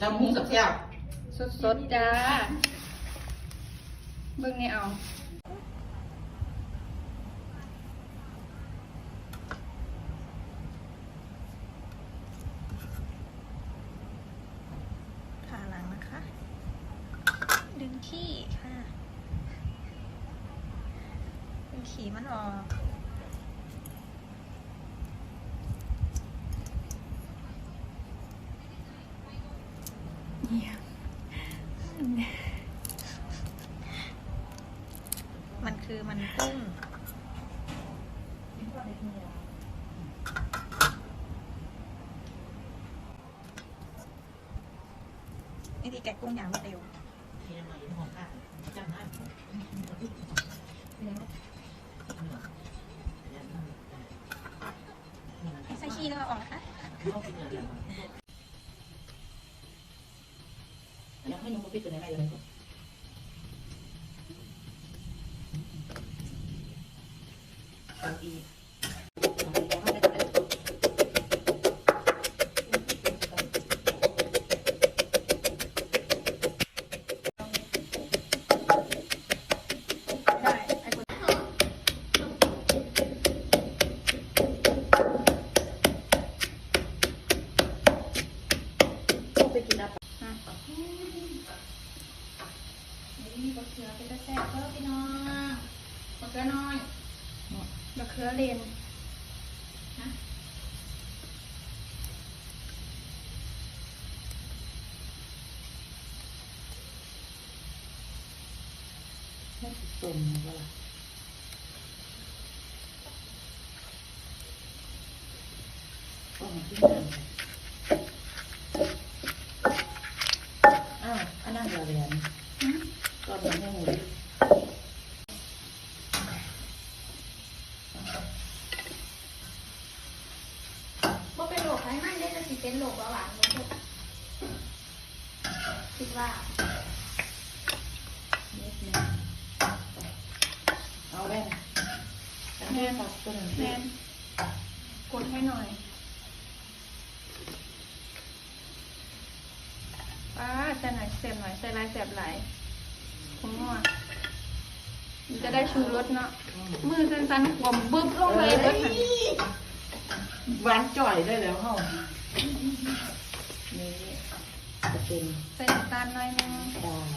เที่ยวสดๆจ้า เบิ่งนี่เอาขาหลังนะคะ ดึงขี้ค่ะ ดึงขี้มันออก มันคือมันกุ้งวิธีแกะกุ้งอย่างรวดเร็ว ใส่ขี้แล้วเอาออกนะคะ อยากให้น้องมาพิจารณาอะไรก่อนเอาอีก ขือเป็นตะแซ่บเพิ่มพี่น้องบักเขือน้อยบักเขือเลนนะไม่ตุ่มก็ล่ะอ้าวอันนั้นเราเรียน เรียนให้หมดบ่เป็นโรคไขมันได้จะสิเป็นโรคเบาหวานบ่ทุกคิดว่านิดนึงเอาแว่นแม่ตัดตัวหนึ่งแมนกดให้หน่อยป้าใส่หน่อยเสียบหน่อยใส่ลายเสียบหลาย ผมว่ามันจะได้ชูรสเนาะ มือสั้นๆกลมบึ้บลงเลยเบิดหั่นหวานจ่อยได้แล้วเฮานี่จะเป็นใส่น้ำตาลหน่อยนึง ดาม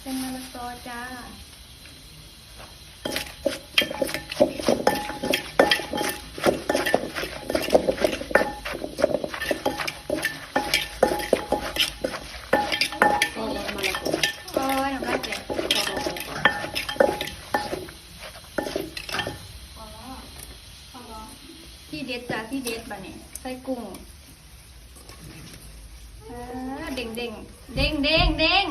เป็นมะละกอจ้า ก็ลดมาละกอ โอ้ยน้ำลายแตก ก็ลดมาละกอ อ๋ออ๋อ ที่เด็ดจ้าที่เด็ดบะเนี่ยใส่กุ้งอ่าเด้งเด้งเด้งเด้งเด้ง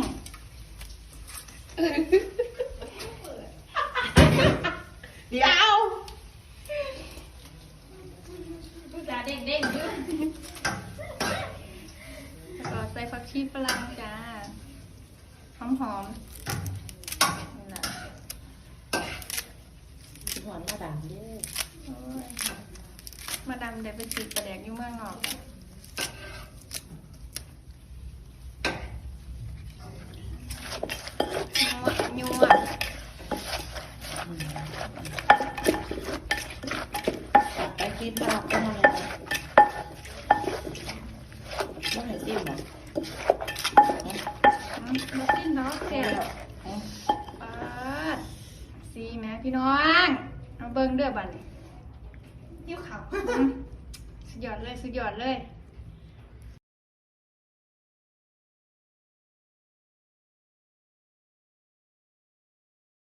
เดี๋ยวจ้าเด้งเด้งด้วยแล้วก็ใส่ผักชีฝรั่งจ้าหอมหอมๆนี่แหละหวานมาดามเด้อโอ้ย มาดำเดี๋ยวไปจีบประแดกอยู่เมืองนอกยัวยัวตัดไปคิดภาพก็มาเลยว่าไหนซิมอะอืมมาสิ้นเนาะแกปาดสีแม่พี่น้อง เอาเบิ้งเด้อบัดนี้ยิ้วขาว สุดยอดเลย สุดยอดเลย